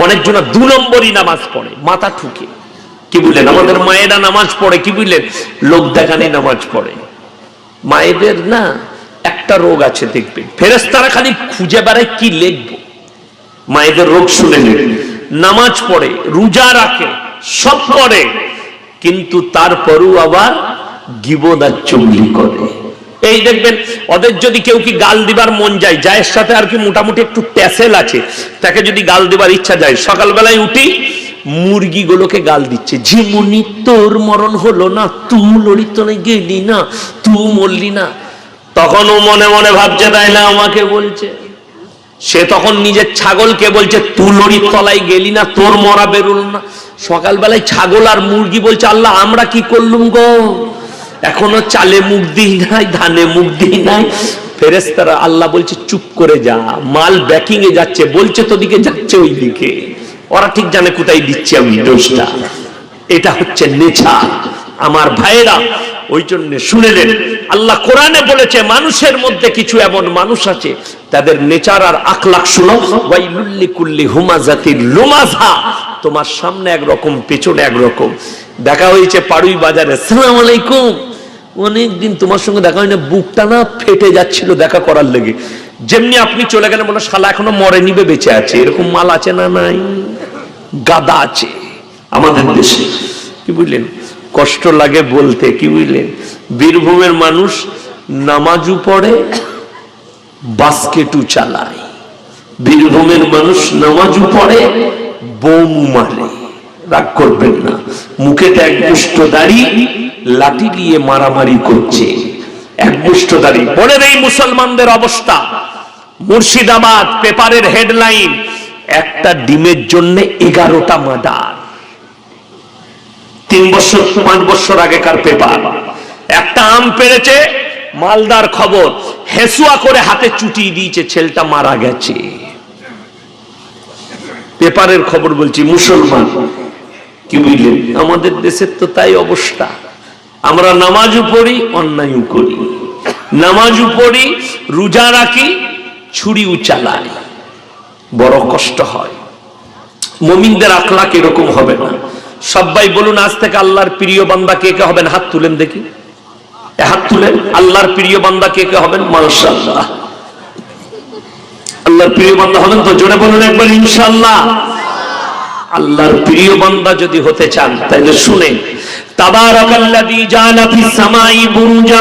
অনেকজন দু নম্বরই নামাজ পড়ে, মাথা ঠুকে। কি বুঝলেন? আমাদের মায়েরা নামাজ পড়ে, কি বুঝলেন? লোক দেখানে নামাজ পড়ে। মায়েদের না একটা রোগ আছে, দেখবেন। ফেরেস্তারা খালি খুঁজে বেড়ায় কি লিখব? মায়েদের রোগ শুনে নামাজ পড়ে, রোজা রাখে, সব করে। কিন্তু তারপরও আবার গিবদার চুগলি করে। এই দেখবেন, ওদের যদি কেউ কি গাল দিবার মন যায় যায়ের সাথে আর কি মোটামুটি একটু ট্যাসেল আছে, তাকে যদি গাল দিবার ইচ্ছা যায়, সকালবেলায় উঠি, মুরগিগুলোকে গাল দিচ্ছে, ঝিমুনি, তোর মরণ হলো না তু লড়িতনে গেলি না তু মরলি না। তখন ও মনে মনে ভাবছে, তাই না? আমাকে বলছে। সে তখন নিজের ছাগলকে বলছে তুলড়ির তলায় গেলি না, তোর মরা বেরোল না। সকালবেলায় ছাগল আর মুরগি বলছে, আল্লাহ, আমরা কি করলুম গো? এখনও চালে মুখ দিই নাই, ধানে মুখ দিই নাই। ফেরেস্তারা আল্লাহ বলছে, চুপ করে যা, মাল ব্যাকিং এ যাচ্ছে, বলছে তোদিকে, যাচ্ছে ওই দিকে ওরা ঠিক জানে কোথায় দিচ্ছে আমি দোষটা। এটা হচ্ছে নেছা। আমার ভাইয়েরা, ওই জন্য শুনেলেন আল্লাহ কোরআনে বলেছে, মানুষের মধ্যে কিছু এমন মানুষ আছে, তাদের নেচার আর আখলাখ শুনো। ওয়াইলুল্লি কুল্লি হুমাজাতির লুমাজা তোমার সামনে একরকম, পেছনে একরকম। দেখা হয়েছে পাড়ুই বাজারে। সালাম আলাইকুম। অনেকদিন তোমার সঙ্গে দেখা হয় না বুকটা না ফেটে যাচ্ছিল দেখা করার লেগে। যেমনি আপনি চলে গেলেন বলে শালা এখনও মরে নিবে বেঁচে আছে। এরকম মাল আছে না নাই? গাদা আছে আমাদের দেশে। কি বুঝলেন? কষ্ট লাগে বলতে, কি বুঝলেন? বীরভূমের মানুষ নামাজু পড়ে বাস্কেটু চালায়। বীরভূমের মানুষ নামাজু পড়ে, বোম মারে। রাগ করবেন না। মুখেতে এক মুষ্ট দাড়ি, লাঠি দিয়ে মারামারি করছে। এক মুষ্ট দাড়ি। বলে এই মুসলমানদের অবস্থা। মুর্শিদাবাদ পেপারের হেডলাইন, একটা ডিমের জন্য এগারোটা মার্ডার তিন বছর, পাঁচ বছর আগেকার পেপার। একটা আম পেরেছে, মালদার খবর। হেসুয়া করে হাতে চুটি দিয়েছে, ছেলেটা মারা গেছে। পেপারের খবর বলছি, মুসলমান। কি বুঝলেন? আমাদের দেশের তো তাই অবস্থা। আমরা নামাজও পড়ি, অন্যায়ও করি। নামাজও পড়ি, রোজা রাখি, ছুরিও চালাই। বড় কষ্ট হয়। মমিনদের আখলাক এরকম হবে না। সবাই বলুন, আজ থেকে আল্লাহর প্রিয় বান্দা কে কে হবেন? হাত তুলেন দেখি। হাত তুলেন? আল্লাহর প্রিয় বান্দা কে কে হবেন? মাশাআল্লাহ। আল্লাহর প্রিয় বান্দা হবেন তো? জোরে বলুন একবার, ইনশাআল্লাহ। আল্লাহর প্রিয় বান্দা যদি হতে চান তাহলে শুনেন তাবারাকাল্লাযী জালা ফিস সামাই বুরুজা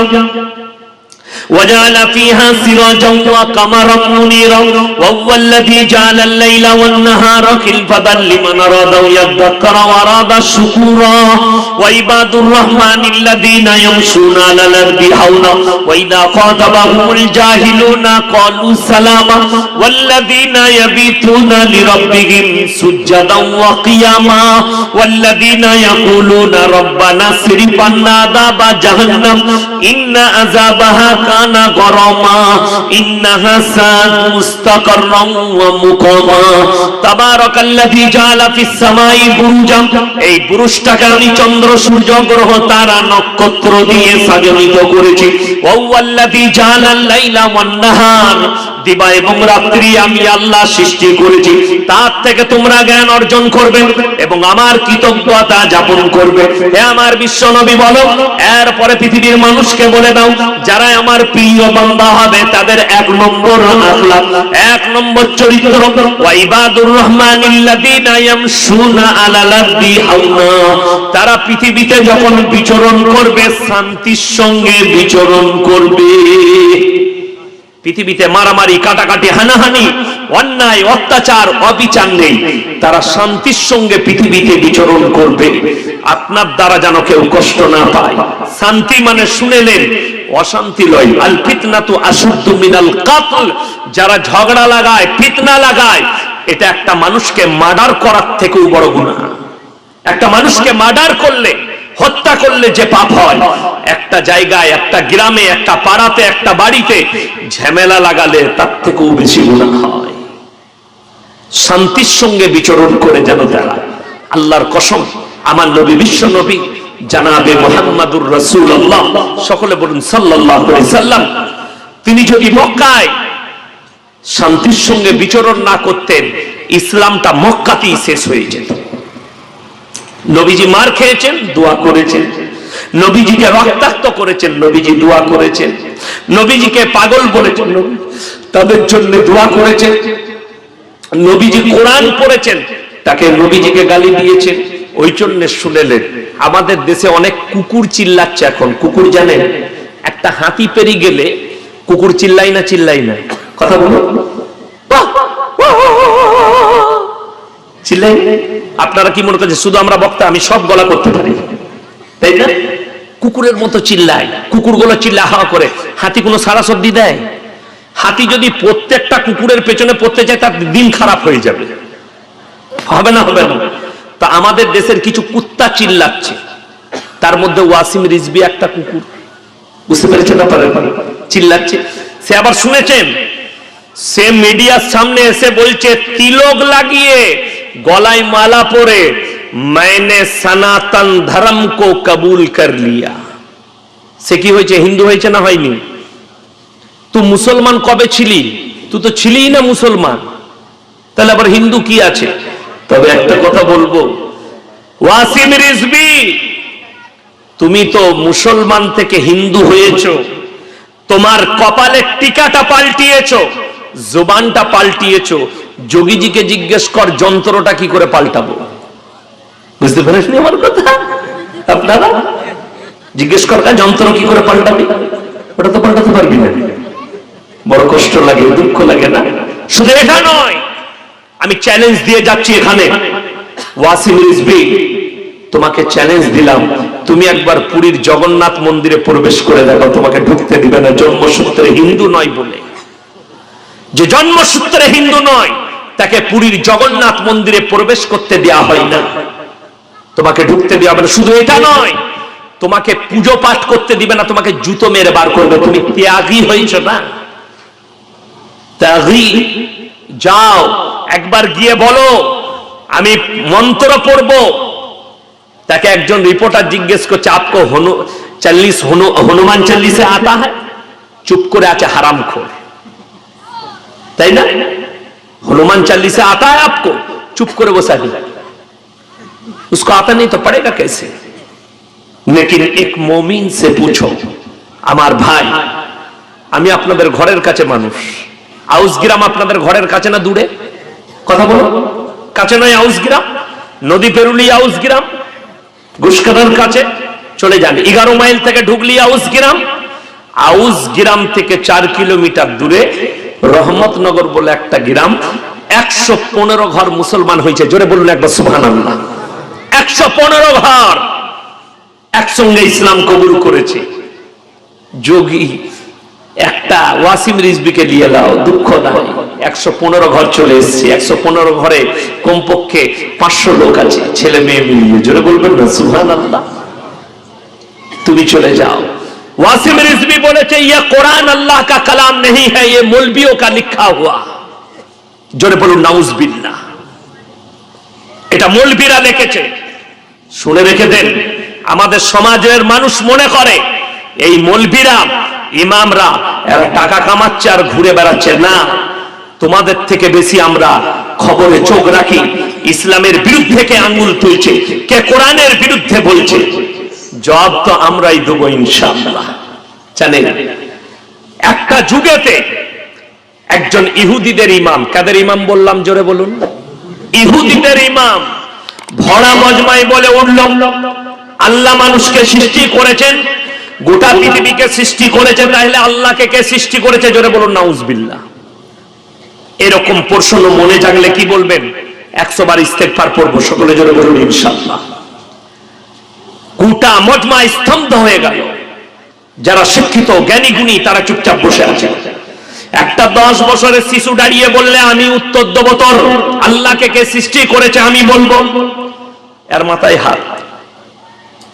وجعل فيها سراجا وقمرا منيرا وهو الذي جعل الليل والنهار خلفة لمن أراد أن يذكر وأراد شكورا وعباد الرحمن الذين يمشون على الأرض هونا وإذا خاطبهم الجاهلون قالوا سلاما. والذين يبيتون لربهم سجدا وقياما. والذين يقولون ربنا اصرف عنا عذاب جهنم إن عذابها كان কানা গরমা, ইন্নাহা মুস্তাকাররাম ওয়া মুকামা। তাবারাকাল্লাযী জাআলা ফিস সামাই বুরুজাম এই বুরুজটাকে চন্দ্র, সূর্য, গ্রহ, তারা, নক্ষত্র দিয়ে সাজানিত করেছি। ওয়াল্লাযী জাআলা লাইলা ওয়ান নাহার। দিবা এবং রাত্রি আমি আল্লাহ সৃষ্টি করেছি। তার থেকে তোমরা জ্ঞান অর্জন করবে এবং আমার কৃতজ্ঞতা যাপন করবে। হে আমার বিশ্ব নবী বলো, এরপরে পৃথিবীর মানুষকে বলে দাও যারা আমার প্রিয় বান্দা হবে, তাদের এক নম্বর আখলাক, এক নম্বর চরিত্র। ওয়াইবাদুর রহমানিল্লাযীনা ইয়ামশুনা আলাল আরদি হাওনা তারা পৃথিবীতে যখন বিচরণ করবে, শান্তির সঙ্গে বিচরণ করবে। পৃথিবীতে মারামারি, কাটাকাটি, হানাহানি, অন্যায়, অত্যাচার, অবিচার নেই। তারা শান্তির সঙ্গে পৃথিবীতে বিচরণ করবে। আপনার দ্বারা যেন কেউ কষ্ট না পায়। শান্তি মানে শুনেলেন অশান্তি লয়। আল ফিতনা তো আশুদ্ধ মিনাল কাতল। যারা ঝগড়া লাগায়, ফিতনা লাগায়, এটা একটা মানুষকে মার্ডার করার থেকেও বড় গুণা একটা মানুষকে মার্ডার করলে হত্যা করলে যে পাপ হয়। একটা জায়গায়, একটা গ্রামে, একটা পাড়াতে, একটা বাড়িতে ঝামেলা লাগালে তার থেকেও বেশি গুণা হয়। শান্তির সঙ্গে বিচরণ করে যেন তারা। আল্লাহর কসম, আমার নবী, বিশ্ব নবী, জানাবে মোহাম্মদুর রসুল্লাহ সকলে বলুন সাল্লাহ সাল্লাম, তিনি যদি মক্কায় শান্তির সঙ্গে বিচরণ না করতেন, ইসলামটা মক্কাতেই শেষ হয়ে যেত। নবীজি মার খেয়েছেন, দোয়া করেছেন। নবীজিকে রক্তাক্ত করেছেন, নবীজি দোয়া করেছেন। নবীজিকে পাগল বলেছেন তাদের জন্য দোয়া করেছেন। নবীজি কোরআন পড়েছেন, তাকে নবীজিকে গালি দিয়েছেন। ওই জন্য শুনেলেন, আমাদের দেশে অনেক কুকুর চিল্লাচ্ছে এখন। কুকুর জানেন, একটা হাতি পেরি গেলে কুকুর চিল্লাই না চিল্লাই না? কথা বলো চিল্লাই আপনারা কি মনে করছেন শুধু আমরা বক্তা, আমি সব গলা করতে পারি? তাই না? কুকুরের মতো চিল্লায়, কুকুরগুলো চিল্লা হাওয়া করে। হাতি কোনো সারা সর্দি দেয়? হাতি যদি প্রত্যেকটা কুকুরের পেছনে পড়তে চায়, তার দিন খারাপ হয়ে যাবে। হবে না হবে না। তা আমাদের দেশের কিছু কুত্তা চিল্লাচ্ছে। তার মধ্যে ওয়াসিম রিজবি একটা কুকুর। বুঝতে পেরেছেন চিল্লাচ্ছে। সে আবার শুনেছেন? সে মিডিয়ার সামনে এসে বলছে, তিলক লাগিয়ে গলায় মালা পরে मैंने সনাতন ধর্ম কো কবুল কর লিয়া। সে কি হয়েছে? হিন্দু হয়েছে না হয়নি? তুই মুসলমান কবে ছিলি? তুই তো ছিলি না মুসলমান। তাহলে আবার হিন্দু কি আছে? তবে একটা কথা বলব। ওয়াসিম রিজবি তুমি তো মুসলমান থেকে হিন্দু হয়েছো। তোমার কপালের টিকাটা পাল্টিয়েছো, জোবানটা পাল্টিয়েছো। যোগীজিকে জিজ্ঞেস কর যন্ত্রটা কি করে পাল্টাবো? বুঝতে পেরেছেন আমার কথা? আপনারা? জিজ্ঞেস কর "কা, যন্ত্র কি করে পাল্টাবি? ওটা তো পাল্টাতে পারবি না। বড় কষ্ট লাগে দুঃখ লাগে না। শুধু এটা নয় আমি চ্যালেঞ্জ দিয়ে যাচ্ছি এখানে। তোমাকে চ্যালেঞ্জ দিলাম। তুমি একবার পুরীর জগন্নাথ মন্দিরে প্রবেশ করে দেখো তোমাকে ঢুকতে দিবে না। জন্মসূত্রে হিন্দু নয় বলে। যে জন্মসূত্রে হিন্দু নয় তাকে পুরীর জগন্নাথ মন্দিরে প্রবেশ করতে দেয়া হয় না। তোমাকে ঢুকতে দেওয়া হবে না। শুধু এটা নয়, তোমাকে পুজো পাঠ করতে দিবে না, তোমাকে জুতো মেরে বার করবে। তুমি ত্যাগী হয়েছ না? ত্যাগী? যাও, একবার গিয়ে বলো, আমি মন্ত্র পড়ব। তাকে একজন রিপোর্টার জিজ্ঞেস করছে, আপকো হনু, চল্লিশ হনু, হনুমান চল্লিশে আতা হয় চুপ করে আছে হারাম খোর তাই না? हनुमान चालीसा आता है आपको चुप करे वो साहिब उसको आता नहीं तो पढ़ेगा कैसे लेकिन एक मोमिन से पूछो আমার ভাই আমি আপনাদের ঘরের কাছে মানুষ আউস গ্রাম আপনাদের ঘরের কাছে না দূরে কথা বলো কাছে নয় আউস গ্রাম নদী পেরুলি আউস গ্রাম গুসকাদার কাছে চলে যান এগারো মাইল থেকে ঢুকলি আউস গ্রাম আউস গ্রাম থেকে চার কিলোমিটার দূরে রহমতনগর বলে একটা গ্রাম, একশো পনেরো ঘর মুসলমান হয়েছে। জোরে বলুন একবার সুহান একশো পনেরো ঘর একসঙ্গে ইসলাম কবুল করেছে। যোগী, একটা ওয়াসিম রিজবিকে নিয়ে দাও, দুঃখ দাও। একশো পনেরো ঘর চলে এসছে। একশো পনেরো ঘরে কমপক্ষে পাঁচশো লোক আছে, ছেলে মেয়ে মিলিয়ে। জোরে বলবেন না সুহান তুমি চলে যাও। ওয়াসিম রিজবি বলেছে ইয়ে কোরআন আল্লাহ কা কালাম নেই হ্যাঁ ইয়ে মোলবিও কা লিখা হুয়া জোরে বলুন নাউজ বিল্লা এটা মোলবিরা লিখেছে। শুনে রেখে দেন, আমাদের সমাজের মানুষ মনে করে, এই মোলবিরা, ইমামরা, এরা টাকা কামাচ্ছে আর ঘুরে বেড়াচ্ছে না। তোমাদের থেকে বেশি আমরা খবরে চোখ রাখি, ইসলামের বিরুদ্ধে কে আঙ্গুল তুলছে, কে কোরআনের বিরুদ্ধে বলছে? জবাব তো আমরাই দেবো ইনশাআল্লাহ। জানেন, একটা যুগেতে একজন ইহুদিদের ইমাম, কাদের ইমাম বললাম জোরে বলুন? ইহুদিদের ইমাম ভরা মজমাই বলে উঠল আল্লাহ মানুষকে সৃষ্টি করেছেন, গোটা পৃথিবীকে সৃষ্টি করেছেন তাহলে আল্লাহকে কে সৃষ্টি করেছে জোরে বলুন, নাউজবিল্লাহ। এরকম প্রশ্ন মনে জাগলে কি বলবেন? একশো বার ইস্তেকবার পড়ব, সকলে জোরে বলুন, ইনশাআল্লাহ। গোটা মজমা স্তব্ধ হয়ে গেল। যারা শিক্ষিত, জ্ঞানী, গুণী, তারা চুপচাপ বসে আছে। একটা দশ বছরের শিশু দাঁড়িয়ে বললে, আমি উত্তর দেবো তোর। আল্লাহকে কে সৃষ্টি করেছে আমি বলব। এর মাথায় হাত।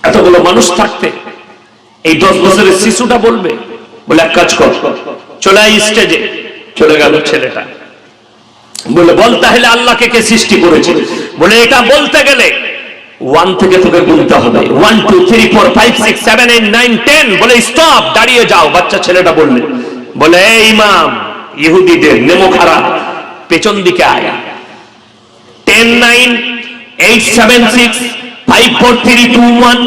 এতগুলো মানুষ থাকতে এই দশ বছরের শিশুটা বলবে, বলে, এক কাজ কর। চলে আয় স্টেজে চলে গেল ছেলেটা। বলে বল তাহলে আল্লাহকে কে সৃষ্টি করেছে? বলে, এটা বলতে গেলে ওয়ান থেকে তোকে গুনতে হবে। One two three four five six seven eight nine ten বলে স্টপ দাঁড়িয়ে যাও। বাচ্চা ছেলেটা বললে। বলে, এই ইমাম, ইহুদিদের নেমো খারাপ। পেছন দিকে আয়। Ten nine eight seven six five four three two one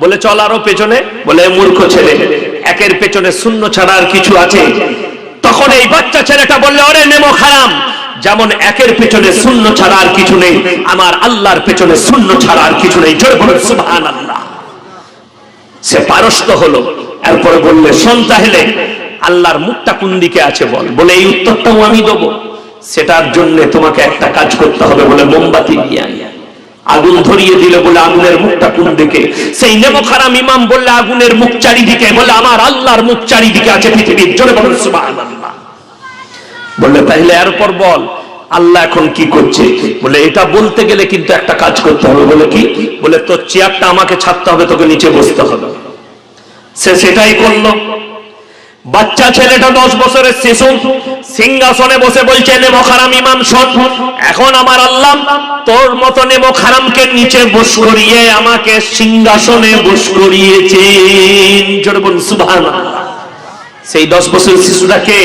বলে, চল আরও পেছনে। বলে, মূর্খ ছেলে, একের পেছনে শূন্য ছাড়া আর কিছু আছে? তখন এই বাচ্চা ছেলেটা বললে, ওরে, নেমো খারাম যেমন একের পেছনে শূন্য ছাড়া আর কিছু নেই, আমার আল্লাহর পেছনে শূন্য ছাড়া আর কিছু নেই। সে পারস্ত হলো, এরপরে বললে, শোন তাহলে, আল্লাহর মুখটা কোন দিকে আছে বল? বলে, এই উত্তরটাও আমি দেবো। সেটার জন্য তোমাকে একটা কাজ করতে হবে বলে মোমবাতি নিয়ে আয়। আগুন ধরিয়ে দিলে বলে, আগুনের মুখটা কোন দিকে? সেই নেমখারাম ইমাম বললে, আগুনের মুখ চারিদিকে। বলে, আমার আল্লাহর মুখ চারিদিকে আছে পৃথিবীর। জোরে বলেন, সুবহানাল্লাহ। বললে, তাহলে এরপর বল আল্লাহ এখন কি করছে? বলে, এটা বলতে গেলে কিন্তু একটা কাজ করতে হবে। বলে কি? বলে, তোর চেয়ারটা আমাকে ছাড়তে হবে, তোকে নিচে বসতে হবে। সে সেটাই করল। বাচ্চা ছেলেটা দশ বছরের শিশু, সিংহাসনে বসে বলছে, নেমো খারাম ইমাম, শোন। এখন আমার আল্লাহ তোর মতো নেমো খারামকে নিচে বস করিয়ে আমাকে সিংহাসনে বস বলুন সেই দশ বছরের শিশুটাকে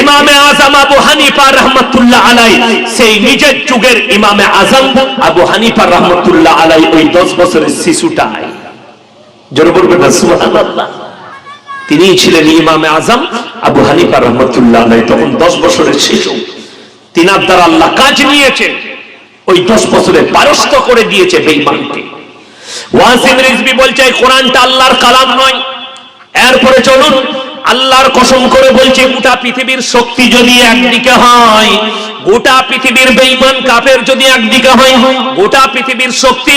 ইমামে আজম আবু হানিফা রহমতুল্লাহ আলাই সেই নিজের যুগের ইমামে আজম আবু হানিফা রহমতুল্লাহ আলাই ওই দশ বছরের সুবহানাল্লাহ। তিনি ছিলেন ইমামে আজম আবু হানিফা রহমতুল্লাহ আলাই তখন দশ বছরের শিশু। তিনার দ্বারা আল্লাহ কাজ নিয়েছেন ওই দশ বছরে পারস্ত করে দিয়েছে বেঈমানকে। ওয়াসিম রিজবি বলছে কোরআনটা আল্লাহর কালাম নয়। এরপরে চলুন আল্লাহর কসম করে বলছে, গোটা পৃথিবীর শক্তি যদি একদিকে হয়, গোটা পৃথিবীর বেঈমান কাফের যদি একদিকে হয়, গোটা পৃথিবীর শক্তি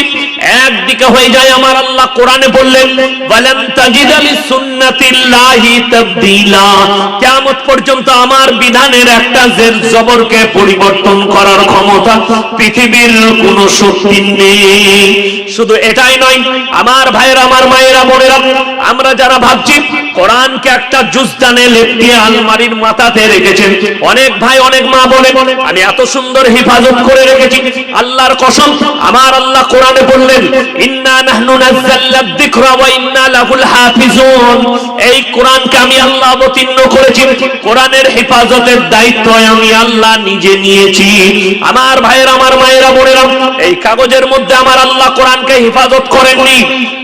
একদিকে হয়ে যায় আমার আল্লাহ কোরআনে বললেন, ওয়ালান তাজিদা লিসুন্নাতিল্লাহি তাবদীলা। কিয়ামত পর্যন্ত আমার বিধানের একটা জের জবরকে পরিবর্তন করার ক্ষমতা পৃথিবীর কোনো শক্তি নেই। শুধু এটাই নয়, আমার ভাইয়ের, আমার মায়েরা, বোনেরা, আমরা যারা ভাবছি কোরআনকে একটা জুজদানে লেপটিয়ে আলমারির মাথাতে রেখেছেন। অনেক ভাই, অনেক মা বলে, আমি এত সুন্দর হেফাজত করে রেখেছি। আল্লাহর কসম, আমার আল্লাহ কোরআনে বললেন, ইন্না নাহনু নাযাল্লা যিকরা ওয়া ইন্না লাহুল হাফিজুন। এই কোরআনকে আমি আল্লাহ অবতীর্ণ করেছি। কোরআনের হেফাজতের দায়িত্ব আমি আল্লাহ নিজে নিয়েছি। আমার ভাইয়ের, আমার মায়েরা, বোনেরা, এই কাগজের মধ্যে আমার আল্লাহ কোরআনকে হেফাজত করেননি।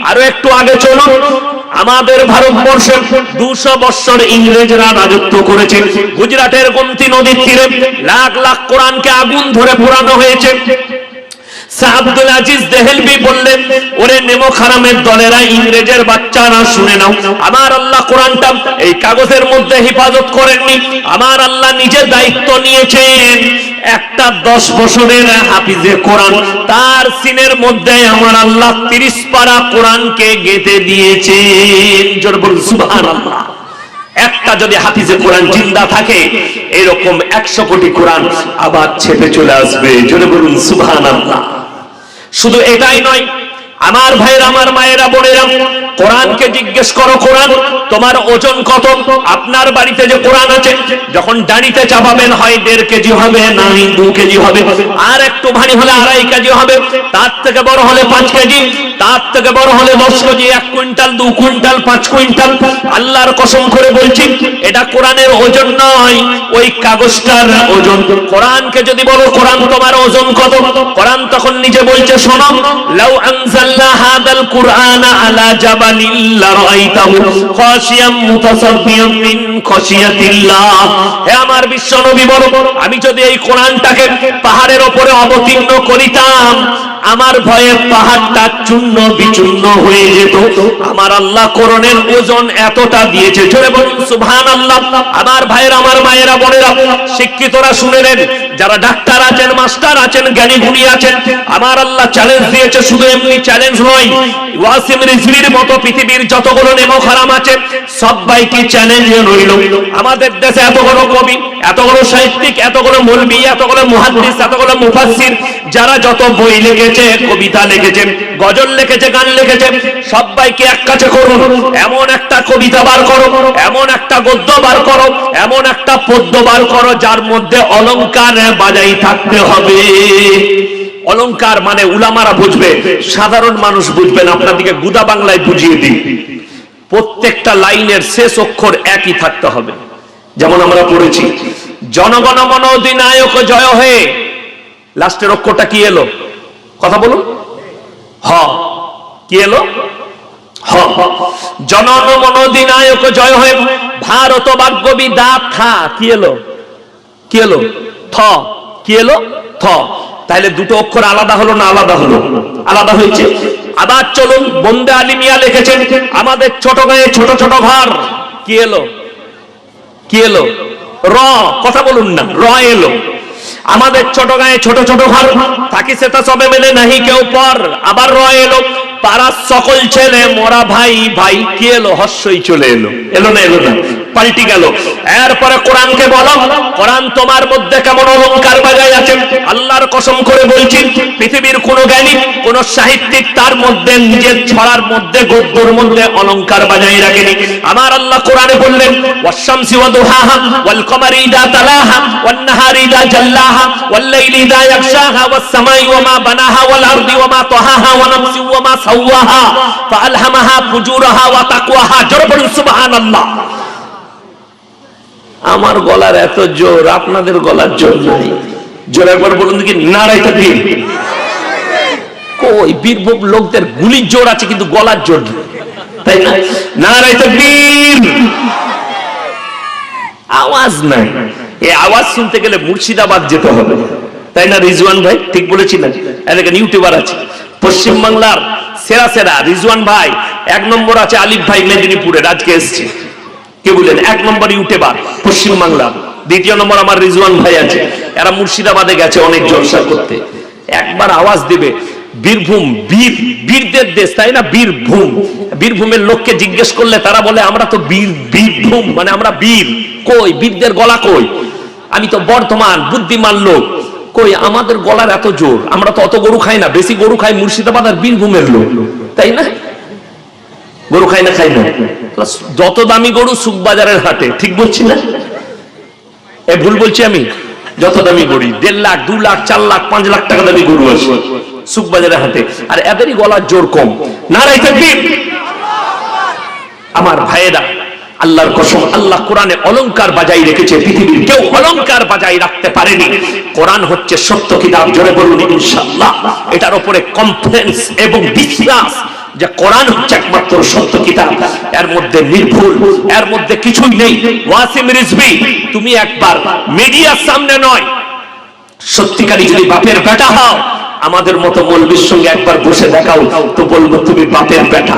আরও একটু আগে চলুন আমাদের ভারতবর্ষে দুশো বৎসর ইংরেজরা রাজত্ব করেছে। গুজরাটের গন্তি নদীর তীরে লাখ লাখ কোরআনকে আগুন ধরে পোড়ানো হয়েছে। আজিজ দেহেলবি বললেন, ওরে নেমো খারামের দলেরা, ইংরেজের বাচ্চারা, শুনে নাও। আমার আল্লাহ কোরআনটা এই কাগজের মধ্যে হেফাজত করেননি। আমার আল্লাহ নিজে দায়িত্ব নিয়েছেন। একটা দশ বছরের হাফিজে কোরআন, তার সিনের মধ্যে আমার আল্লাহ তিরিশ পারা কোরআনকে গেঁথে সুবহানাল্লাহ। একটা যদি হাফিজে কোরআন জিন্দা থাকে, এরকম একশো কোটি কোরআন আবার ছেপে চলে আসবে। জোরে বলুন সুবহান শুধু এটাই নয় আমার ভাইয়ের, আমার মায়েরা, বোনেরা, কোরআনকে জিজ্ঞেস করো, কোরআন, তোমার ওজন কত? আপনার বাড়িতে যে কোরআন আছে, যখন দাঁড়িতে চাপাবেন, হয় দেড় কেজি হবে, নাই দু কেজি হবে, আর একটু ভারী হলে আড়াই কেজি হবে, তার থেকে বড় হলে পাঁচ কেজি, তার থেকে বড় হলে দশ কেজি, এক কুইন্টাল, দু কুইন্টাল, পাঁচ কুইন্টাল। আল্লাহর কসম করে বলছি, এটা কোরআনের ওজন নয়, ওই কাগজটার ওজন। কোরআনকে যদি বলো, কোরআন, তোমার ওজন কত? কোরআন তখন নিজে বলছে, শোনো, লাউ আনজালনা হাদাল কুরআনা আলা আমি যদি এই কোরআনটাকে পাহাড়ের উপরে অবতীর্ণ করিতাম, আমার ভয়ে পাহাড়টা চূর্ণ বিচূর্ণ হয়ে যেত। আমার আল্লাহ করণের ওজন এতটা দিয়েছে। জোরে বলুন সুবহান আল্লাহ আমার ভাইয়ের, আমার মায়েরা, বোনেরা, শিক্ষিতরা শুনে নেন যারা ডাক্তার আছেন, মাস্টার আছেন, জ্ঞানী গুণী আছেন, আমার আল্লাহ চ্যালেঞ্জ দিয়েছে, শুধু এমনি চ্যালেঞ্জ নয়। ওয়াসিম রিজভির মতো পৃথিবীর যতগুলো নেমো খারাম আছে, সবাইকে চ্যালেঞ্জ রইল। আমাদের দেশে এতগুলো কবি, এতগুলো সাহিত্যিক, এতগুলো মলবি, এতগুলো মুহাদ্দিস, এতগুলো মুফাসসির, যারা যত বই লিখেছে, কবিতা লিখেছে, গজল লিখেছে, গান লিখেছে, সবাইকে এক কাছে করুন। এমন একটা কবিতা বার করো, এমন একটা গদ্য বার করো, এমন একটা পদ্য বার করো, যার মধ্যে অলংকার বাজাই থাকতে হবে। অলংকার মানে উলামারা বুঝবে, সাধারণ মানুষ বুঝবেন আপনাদেরকে গুদা বাংলায় বুঝিয়ে দিই। প্রত্যেকটা লাইনের শেষ অক্ষর একই থাকতে হবে। যেমন আমরা পড়েছি, জনগণ মন অধিনায়ক জয় হয়ে লাস্টের অক্ষরটা কি এলো? কথা বলুন। হ। কি এলো? হ। জনন মনোদিনায়ক জয় হয়ে ভারত ভাগ্য বিদাথা কি এলো? কি এলো? কি এলো? থ। তাহলে দুটো অক্ষর আলাদা হলো না আলাদা হলো? আলাদা হয়েছে? আবার চলুন, বন্দে লিখেছেন আমাদের ছোট গায়ে ছোট ছোট ঘর কি এলো? কি এলো? র, কথা বলুন না, র এলো। আমাদের ছোট গায়ে ছোট ছোট ঘর তাকে সেটা সবে মেলে নাহি কেউ পর। আবার র এলো পাড়ার সকল ছেলে, মোরা ভাই ভাই, কি এলো? হস্যই চলে এলো। এলো না এলো না, পাল্টি গেল। এরপরে কোরআনকে বলো। কোরআন তোমার মধ্যে কেমন অলংকার বাজায় আছে? আল্লাহর কসম করে বলছি, পৃথিবীর কোন জ্ঞানী, কোন সাহিত্যিক তার মধ্যে, নিজের ছড়ার মধ্যে, গদ্যর মধ্যে অলংকার বাজায় রাখেনি। আমার আল্লাহ কোরআনে বললেন ওয়াশামসি ওয়া দুহাহা ওয়াল কমারি ইদা তালাহা ওয়ান নাহারি ইদা জাল্লাহা ওয়াল লাইলি ইদা ইয়াগশাহা ওয়াস সামাই ওয়া মা বানাহা ওয়াল আরদি ওয়া মা তাহাহা ওয়া নাফসি ওয়া মা সাওয়াহা, ফাআলহামাহা ফুজুরাহা ওয়া তাকওয়াহা। জোরে বলুন, সুবহানাল্লাহ। আমার গলার এত জোর, আপনাদের গলার জোর নাই। জোর একবার বলুন দেখি নারাই তাকবীর কই, বীরভূম লোকদের গুলির জোর আছে, কিন্তু গলার জোর নেই। তাই না? নারাই তাকবীর আওয়াজ নাই। এই আওয়াজ শুনতে গেলে মুর্শিদাবাদ যেতে হবে। তাই না, রিজওয়ান ভাই? ঠিক বলেছি না এলাকার ইউটিউবার আছে। পশ্চিম বাংলার সেরা সেরা রিজওয়ান ভাই, এক নম্বর আছে আলিফ ভাই, মেদিনীপুরের, আজকে এসছে। কে বললেন? এক নম্বর ইউটিউবার পশ্চিম বাংলার দ্বিতীয় নম্বর আমার রিজওয়ান ভাই আছে। এরা মুর্শিদাবাদে গেছে অনেক জলসা করতে। একবার আওয়াজ দেবে, বীরভূম, বীর, বীরদের দেশ, তাই না? বীরভূম। বীরভূমের লোককে জিজ্ঞেস করলে তারা বলে, আমরা তো বীর, বীরভূম। মানে আমরা বীর। কই? বীরদের গলা কই? আমি তো বর্ধমান বুদ্ধিমান লোক। কই? আমাদের গলার এত জোর। আমরা তো অত গরু খাই না। বেশি গরু খাই মুর্শিদাবাদ আর বীরভূমের লোক। তাই না? গরু খাই না খাই না। যত দামি গরু সুখ বাজারের হাটে, ঠিক বলছি না? এ ভুল বলছি আমি? যত দামি গরু, দেড় লাখ, দু লাখ, চার লাখ, পাঁচ লাখ টাকা দামি গরু আছে সুখ বাজারের হাটে। আর এদেরই গলার জোর কম। না রাই তাকবীর। আমার ভাইয়েরা, আল্লাহর কসম, আল্লাহ কোরআনে অলংকার বাজাই রেখেছে, পৃথিবীর কেউ অলংকার বাজাই রাখতে পারেনি। কোরআন হচ্ছে সত্য কিতাব, জোরে বলুন, ইনশাআল্লাহ। এটার উপরে কনফিডেন্স এবং বিশ্বাস যে কোরআন হচ্ছে একমাত্র সত্য কিতাব। এর মধ্যে নির্ভুল, এর মধ্যে কিছুই নেই। ওয়াসিম রিজভি, তুমি একবার মিডিয়ার সামনে নয়। সত্যিকারী যদি বাপের বেটা হও, আমাদের মতো মৌলবীর সঙ্গে একবার বসে দেখাও, তো বলব তুমি বাপের বেটা।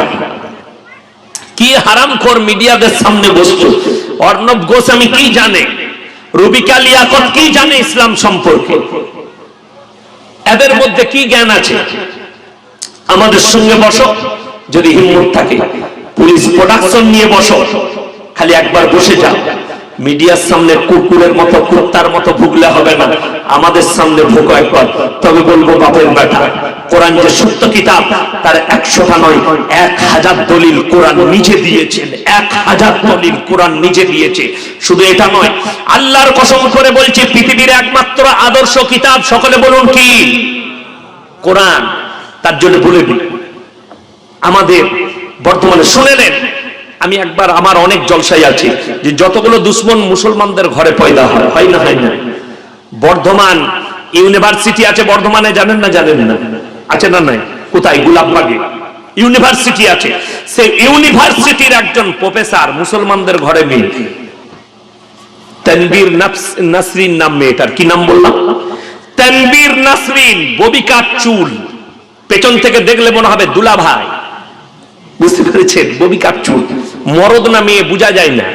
কি হারাম কর মিডিয়াদের সামনে বসছো? অর্ণব গোস্বামী কি জানে? রুবিকা লিয়াকত কি জানে ইসলাম সম্পর্কে? এদের মধ্যে কি জ্ঞান আছে? আমাদের সঙ্গে বসো। যদি হিম্মত থাকে, পুলিশ প্রোডাকশন নিয়ে বসো। খালি একবার বসে যাও। মিডিয়ার সামনে কুকুরের মতো, কুত্তার মতো ভুগলে হবে না। আমাদের সামনে ভুগো একবার। তবে বলব, বাপের বেটা কোরআন যে সত্য কিতাব, তার একশোটা নয়, এক হাজার দলিল কোরআন নিজে দিয়েছেন। এক হাজার দলিল কোরআন নিজে দিয়েছে। শুধু এটা নয়, আল্লাহর কসম করে বলছি, পৃথিবীর একমাত্র আদর্শ কিতাব, সকলে বলুন কি? কোরআন। তার জন্য বলে দিই। আমাদের বর্তমানে শুনে নেন, আমি একবার আমার অনেক জলসাই আছে, যে যতগুলো দুশ্মন মুসলমানদের ঘরে পয়দা হয় হয় না হয় না। বর্ধমান ইউনিভার্সিটি আছে বর্ধমানে, জানেন না জানেন না? আছে না নাই? কোথায়? গোলাপবাগে। ইউনিভার্সিটি আছে। সে ইউনিভার্সিটির একজন প্রফেসর মুসলমানদের ঘরে মেয়ে। তানবীর নাসরিন নাম মেয়েটার। কি নাম বললাম? তানবীর নাসরিন ববিকার চুল। পেছন থেকে দেখলে মনে হবে দুলা ভাই। বুঝতে পেরেছেন? ববিকার চুল মরদ না মেয়ে বোঝা যায় না।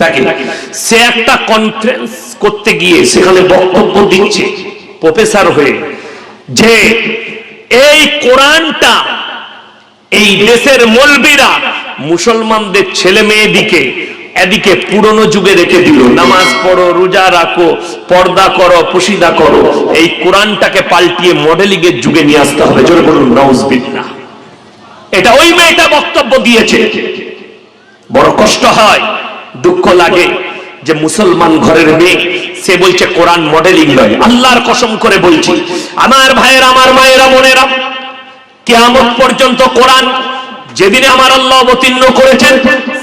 তাকে সে একটা কনফারেন্স করতে গিয়ে সেখানে বক্তব্য দিচ্ছে। প্রফেসর হয়ে যে এই কোরআনটা এই দেশের মলবিরা মুসলমানদের ছেলে মেয়েদিকে এদিকে পুরনো যুগে রেখে দিল, নামাজ পড়ো, রোজা রাখো, পর্দা করো, পুশিদা করো। এই কোরআনটাকে পাল্টিয়ে মডেলিং এর যুগে নিয়ে আসতে হবে। জোরে বলুন, নাউজবিল্লাহ। এটা ওই মেয়েটা বক্তব্য দিয়েছে। বড় কষ্ট হয়, দুঃখ লাগে যে মুসলমান ঘরের মেয়ে, সে বলছে, কোরআন মডেলিং নয়, আল্লাহর কসম করে বলছি। আমার ভাইয়ের, আমার মায়েরা মনেরা কেয়ামত পর্যন্ত কোরআন যেদিনে আমার আল্লাহ অবতীর্ণ করেছেন,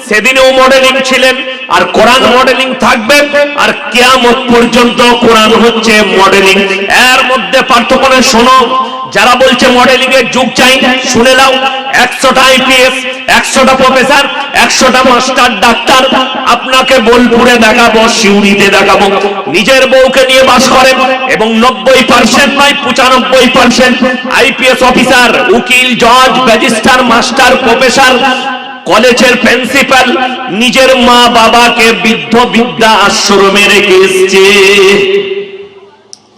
সেদিনেও মডেলিং ছিলেন, আর কোরআন মডেলিং থাকবে, আর কেয়ামত পর্যন্ত কোরআন হচ্ছে মডেলিং এর মধ্যে পার্থক্য শোনো, যারা বলছে মডেলিং এর যুগ চাই, শুনে নাও, একশোটা আইপিএস একশোটা প্রফেসর একশোটা মাস্টার ডাক্তার আপনাকে বোলপুরে দেখাবো শিউরিতে দেখাবো। নিজের বউকে নিয়ে বাস করেন এবং নব্বই পার্সেন্ট নয়, পঁচানব্বই পার্সেন্ট আইপিএস অফিসার, উকিল, জজ রেজিস্টার মাস্টার, প্রফেসর, কলেজের প্রিন্সিপাল, নিজের মা বাবাকে বৃদ্ধ বিদ্যা আশ্রমে রেখে এসছে।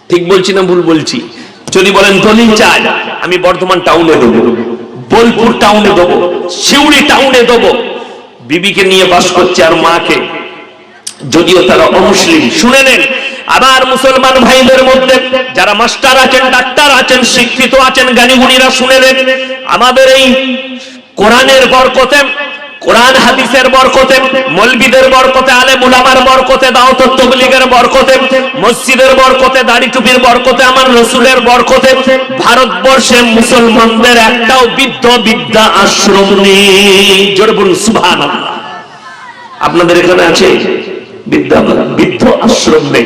ঠিক বলছি না ভুল বলছি? যদি বলেন দলিল চাই, আমি বর্ধমান টাউনে দেবো। বোলপুর টাউনে দেবো শিউড়ি টাউনে দেবো। বিবিকে নিয়ে বাস করছে আর মাকে। যদিও তারা অমুসলিম, শুনে নেন। আবার মুসলমান ভাইদের মধ্যে যারা মাস্টার আছেন, ডাক্তার আছেন, শিক্ষিত আছেন গানিগুনিরা শুনে নেন। আমাদের এই কোরআনের বরকতে কোরআন হাদিসের বরকতে, মলবিদের বরকতে আলে মুলামার বরকতে দাওত তবলিগের বরকতে, মসজিদের বরকতে দাড়ি টুপির বরকতে, আমার রসুলের বরকতে, ভারতবর্ষে মুসলমানদের একটাও বৃদ্ধ বিদ্যা আশ্রম নেই। সুবহানাল্লাহ। আপনাদের এখানে আছে বিদ্যা বৃদ্ধ আশ্রম নেই।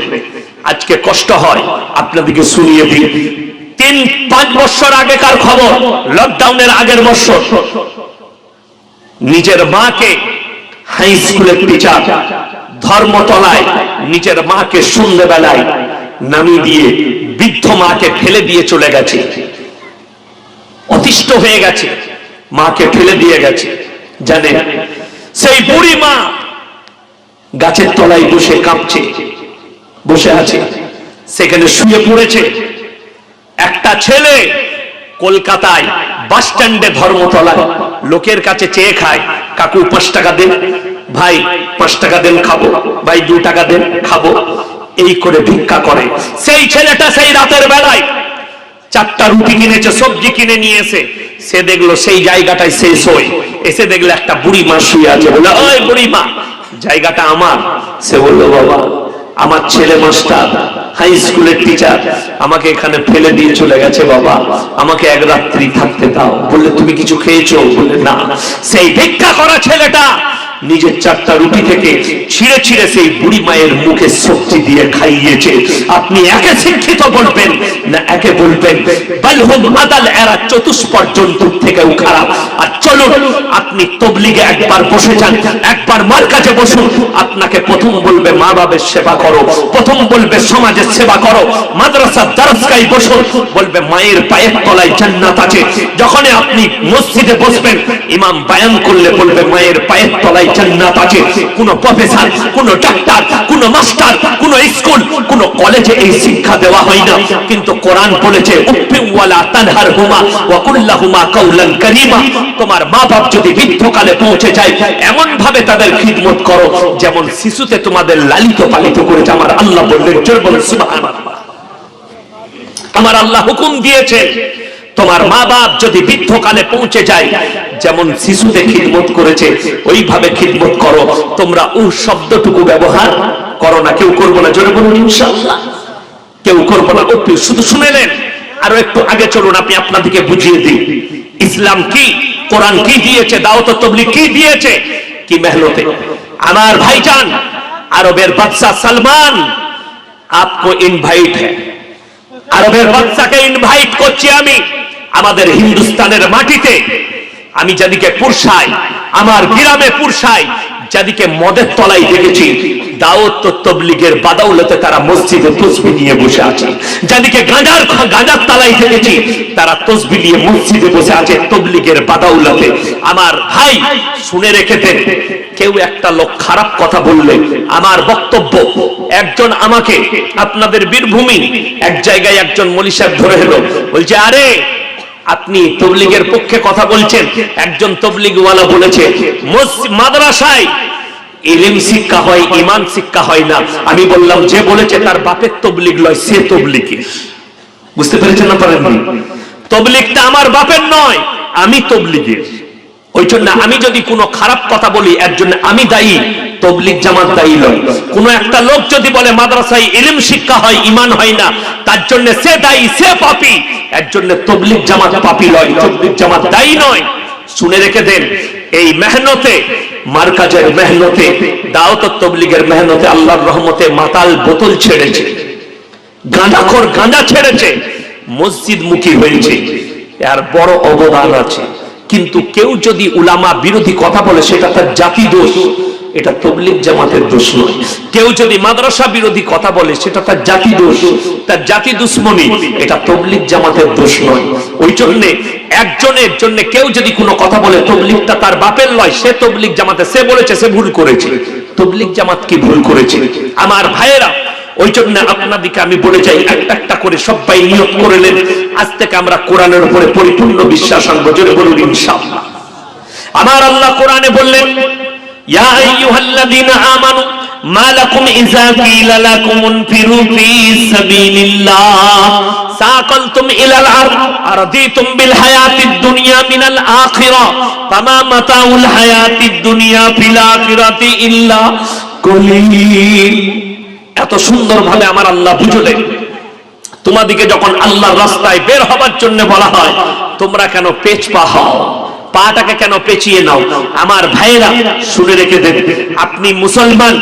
আজকে কষ্ট হয়, আপনাদেরকে শুনিয়ে দিই। তিন, পাঁচ বছর আগেকার খবর লকডাউনের আগের বছর নিজের মাকে হাই স্কুলের টিচার ধর্মতলায় নিজের মাকে সন্ধ্যেবেলায় নামিয়ে দিয়ে বৃদ্ধ মাকে ফেলে দিয়ে চলে গেছে। অতিষ্ঠ হয়ে গেছে, মাকে ফেলে দিয়ে গেছে। জানেন, সেই বুড়ি মা গাছের তলায় বসে কাঁপছে, বসে আছে। সেখানে শুয়ে পড়েছে। একটা ছেলে কলকাতায় বাস স্ট্যান্ডে ধর্মতলায় লোকের কাছে চেয়ে খায়, কাকু, পাঁচ টাকা দেন। ভাই, পাঁচ টাকা দেন, খাব। ভাই, দু টাকা দেন, খাব। এই করে ভিক্ষা করে। সেই ছেলেটা সেই রাতের বেলায় চারটা রুটি কিনেছে, সবজি কিনে নিয়ে এসে, সে দেখল সেই জায়গাটায় শেষ হয়ে এসে দেখল একটা বুড়ি মা শুয়ে আছে। বলে, ওই বুড়ি মা, জায়গাটা আমার। সে বলল, বাবা আমার ছেলে মাস্টার হাই স্কুলের টিচার আমাকে এখানে ফেলে দিয়ে চলে গেছে বাবা। আমাকে এক রাত্রি থাকতে দাও। বললে, তুমি কিছু খেয়েছো? বললে, না। সেই ভিক্ষা করা ছেলেটা নিজের চারটা রুটি থেকে ছিঁড়ে ছিঁড়ে সেই বুড়ি মায়ের মুখে সবজি দিয়ে খাইয়েছে। আপনি একে শিক্ষিত বলবেন না একে বলবেন এরা চতুষ্পর জন্তুর থেকেও খারাপ। আর চলুন, আপনি তবলিগে একবার বসে যান, একবার মার কাছে বসুন। আপনাকে প্রথম বলবে মা বাবার সেবা করো। প্রথম বলবে, সমাজের সেবা করো। মাদ্রাসা দারসকাই বসুন, বলবে, মায়ের পায়ের তলায় জান্নাত আছে। যখন আপনি মসজিদে বসবেন, ইমাম বায়ান করলে বলবে, মায়ের পায়ের তলায় জান্নাত আছে কোন প্রফেসর, কোন ডাক্তার, কোন মাস্টার, কোন স্কুল, কোন কলেজে এই শিক্ষা দেওয়া হয় না। কিন্তু কোরআন বলেছে উফিন তানহার হুমা ওয়া কুল্লাহুমা কাউলান কারীমা। তোমার মা বাপ যদি বৃদ্ধকালে পৌঁছে যায় এমন ভাবে তাদের খিদমত করো, যেমন শিশুতে তোমাদের লালিত পালিত করেছে। আমার আল্লাহ বললেন জোর বলেন সুবহানাল্লাহ। আমার আল্লাহ হুকুম দিয়েছে তোমার মা বাপ যদি বৃদ্ধকালে পৌঁছে যায়, যেমন শিশুতে খিদমত করেছে, ওইভাবে খিদমত করো। তোমরা উ শব্দটুকু ব্যবহার করো না। কেউ করব না। জোরে বলুন, ইনশাআল্লাহ। কেউ করব না। শুধু শুনে নেন। আরও একটু আগে চলুন, আপনি আপনাদেরকে বুঝিয়ে দিই। ইসলাম কি? কোরআন কি দিয়েছে? দাওয়াত তবলিগ কি দিয়েছে? কি মেহনতে? আমার ভাইজান, আরবের বাদশা সালমান, আপকো ইনভাইট হ্যাঁ আরবের বাচ্চাকে ইনভাইট করছি আমি। আমাদের হিন্দুস্তানের মাটিতে। আমি যাদিকে পুরসাই আমার গ্রামে পুরসাই যাদিকে মদের তলায় দেখেছি। আমার ভাই, শুনে কেউ একটা লোক খারাপ কথা বললে আমার বক্তব্য, একজন আমাকে, আপনাদের বীরভূমি, এক জায়গায় একজন মলি ধরে এলো। বলছে, আরে আপনি তবলিগের পক্ষে কথা বলছেন, একজন তবলিগওয়ালা বলেছে মাদ্রাসায় ইলিম শিক্ষা হয়, ইমান শিক্ষা হয় না। আমি বললাম, যে বলেছে তার বাপের তবলিগ লয়, সে তবলিগে বুঝতে পেরেছেন না পারেন তবলিগটা আমার বাপের নয়, আমি তবলিগের। ওই জন্য আমি যদি কোনো খারাপ কথা বলি, এর জন্য আমি দায়ী, তবলিগ জামাত দায়ী নয় কোন একটা লোক যদি বলে, মাদ্রাসায় ইলিম শিক্ষা হয়, ইমান হয় না, তার জন্য সে দায়ী, সে পাপী, এর জন্য তবলিগ জামাত পাপী নয়, তবলিগ জামাত দায়ী নয়। শুনে রেখে দেন, এই মেহনতে, মার্কাজের মেহনতে, দাওয়াত ও তবলিগের মেহনতে আল্লাহর রহমতে মাতাল বোতল ছেড়েছে। গাঁজাখোর গাঁজা ছেড়েছে। মসজিদ মুখী হয়েছে। আর বড় অবদান আছে। কিন্তু কেউ যদি উলামা বিরোধী কথা বলে, সেটা তার জাতি দোষ। এটা তবলিগ জামাতের দোষ নয়। কেউ যদি মাদ্রাসা বিরোধী কথা বলে, সেটা তার জাতি দোষ। তার জাতি দুশ্মনী, এটা তবলিগ জামাতের দোষ নয়। ওই জন্য, একজনের জন্য কেউ যদি কোনো কথা বলে তবলিকটা তার বাপের লয়, সে তবলিগ জামাতে, সে বলেছে, সে ভুল করেছে। তবলিক জামাত কি ভুল করেছে? আমার ভাইয়েরা ওই জন্য আপনাদিকে আমি বলে যাই, একটা একটা করে সবাই নিয়োগ করে নেন আজ থেকে আমরা কোরআনের উপরে পরিপূর্ণ বিশ্বাস আনব, জোরে বলুন ইনশাআল্লাহ। আমার আল্লাহ কোরআনে বললেন দুনিয়া মিনাল আখিরাতি ইল্লা এত সুন্দর ভাবে আমার আল্লাহ বুঝলেন তোমাদিকে যখন আল্লাহর রাস্তায় বের হবার জন্য বলা হয়, তোমরা কেন পেচ পা হও? পাটাকে কেন পেঁচিয়ে নাও? আমার ভাইয়েরা, শুনে রেখে দেন আপনি মুসলমান,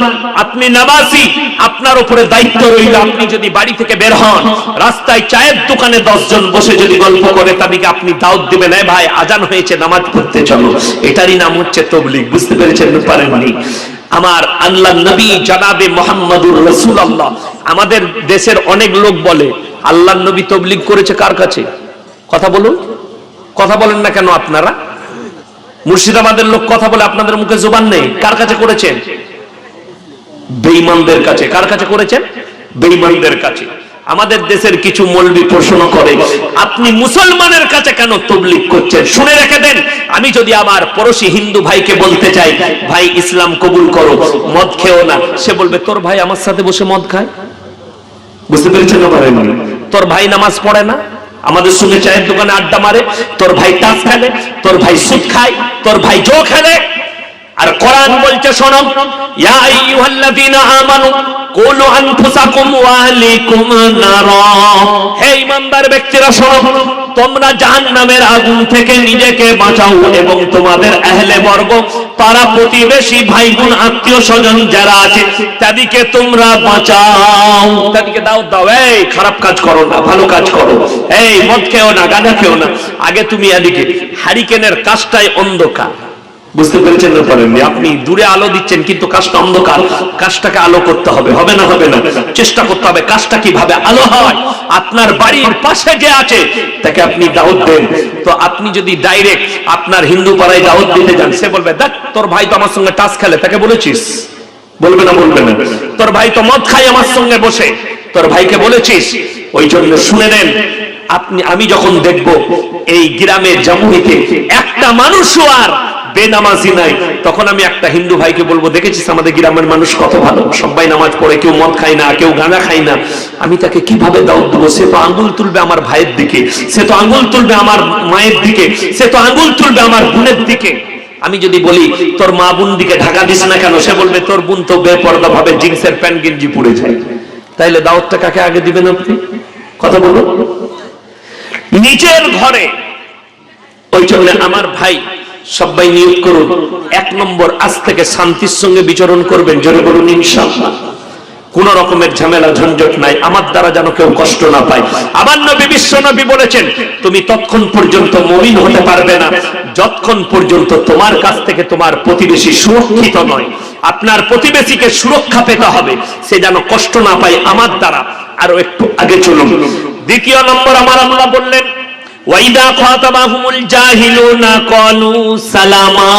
আপনি নামাজি, আপনার উপরে দায়িত্ব রইল। আপনি যদি বাড়ি থেকে বের হন, রাস্তায় চায়ের দোকানে দশজন বসে যদি গল্প করে তাদেরকে আপনি দাওয়াত দিবেন ভাই, আজান হয়েছে, নামাজ পড়তে চলো। এটারই নাম হচ্ছে তবলিগ, বুঝতে পেরেছেন পারেননি আমার আল্লাহ নবী জানাবে মোহাম্মদুর রসুল আল্লাহ আমাদের দেশের অনেক লোক বলে, আল্লাহ নবী তবলিগ করেছে কার কাছে? কথা বলুন। কথা বলেন না কেন আপনারা? মুর্শিদাবাদের লোক কথা বলে আপনাদের মুখে জোবান নেই। কার কাছে করেছেন? বেঈমানদের কাছে। কার কাছে করেছেন? বেঈমানদের কাছে। আমাদের দেশের কিছু মৌলবি প্রশ্ন করে, আপনি মুসলমানের কাছে কেন তবলিগ করছেন? শুনে রেখে দেন। আমি যদি আমার পড়োশী হিন্দু ভাইকে বলতে চাই, ভাই, ইসলাম কবুল করো, মদ খেও না। সে বলবে, তোর ভাই আমার সাথে বসে মদ খায়? বুঝতে পেরেছেন তোর ভাই নামাজ পড়ে না? আমাদের সঙ্গে চায়ের দোকানে আড্ডা মারে, তোর ভাই তাস খেলে, তোর ভাই সুদ খায়, তোর ভাই জো খেলে। আর কোরআন বলছে, শোনো, ইয়া আইয়ুহাল্লাযীনা আমানু, কুলু আনফুসাকুম ওয়া আহলিকুম হে ঈমানদার ব্যক্তিরা, শোনো, তোমরা জাহান্নামের আগুন থেকে নিজেকে বাঁচাও এবং তোমাদের আহলে বর্গ পাড়া প্রতিবেশী ভাই বোন আত্মীয় স্বজন যারা আছে, তাদেরকে তোমরা বাঁচাও। তাদেরকে দাও দাও, এই খারাপ কাজ করো না, ভালো কাজ করো। এই মদ খেও না গাঁজা খেও না। আগে তুমি এদিকে, হারিকেনের কাজটাই অন্ধকার। বুঝতে পেরেছেন না পারেননি আপনি দূরে আলো দিচ্ছেন কিন্তু কাজটা অন্ধকার। কাজটাকে আলো করতে হবে হবে না হবে না। চেষ্টা করতে হবে কাজটা কীভাবে আলো হয়। আপনার বাড়ির পাশে যে আছে তাকে আপনি দাওয়াত দেন। তো আপনি যদি ডাইরেক্ট আপনার হিন্দু পাড়ায় দাওয়াত দিতে যান সে বলবে দেখ তোর ভাই তো আমার সঙ্গে টাস খেলে তাকে বলেছিস? বলবে না বলবে না। তোর ভাই তো মদ খায় আমার সঙ্গে বসে। তোর ভাইকে বলেছিস ওই জন্য শুনে নেন। আপনি আমি যখন দেখব এই গ্রামের জামুনিতে একটা মানুষও আর বেনামাজি নাই। তখন আমি একটা হিন্দু ভাইকে বলব, দেখেছিস আমাদের গ্রামের মানুষ কত ভালো? সবাই নামাজ পড়ে, কেউ মদ খায় না, কেউ গাঁজা খায় না। আমি তাকে কীভাবে দাউদ দেবো? সে তো আঙ্গুল তুলবে আমার ভাইয়ের দিকে, সে তো আঙ্গুল তুলবে আমার মায়ের দিকে, সে তো আঙ্গুল তুলবে আমার বোনের দিকে। আমি যদি বলি, তোর মা বোন দিকে ঢাকা দিস না কেন? সে বলবে, তোর বোন তো বেপর্দা ভাবে জিন্সের প্যান্ট গেঞ্জি পরে যায়। তাইলে দাওয়াতটা কাকে আগে দিবেন আপনি? কথা বলুন। নিজের ঘরে, ওই জন্য আমার ভাই সবাই নিয়োগ করুন। এক নম্বর, আজ থেকে শান্তির সঙ্গে বিচরণ করবেন, জোরে বলুন, ইনশাআল্লাহ। কোন রকমের ঝামেলা, ঝঞ্ঝট নাই। আমার দ্বারা যেন কেউ কষ্ট না পায়। আমার নবী, বিশ্ব নবী বলেছেন, তুমি তৎক্ষণ পর্যন্ত মমিন হতে পারবে না। যতক্ষণ পর্যন্ত তোমার কাছ থেকে তোমার প্রতিবেশী সুরক্ষিত নয়, আপনার প্রতিবেশীকে সুরক্ষা পেতে হবে, সে যেন কষ্ট না পায় আমার দ্বারা। আরও একটু আগে চলুন। দ্বিতীয় নম্বর, আমার আল্লাহ বললেন সালামা।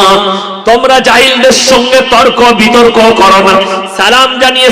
তোমরা জাহিলদের সঙ্গে তর্ক বিতর্ক করো না। সালাম জানিয়ে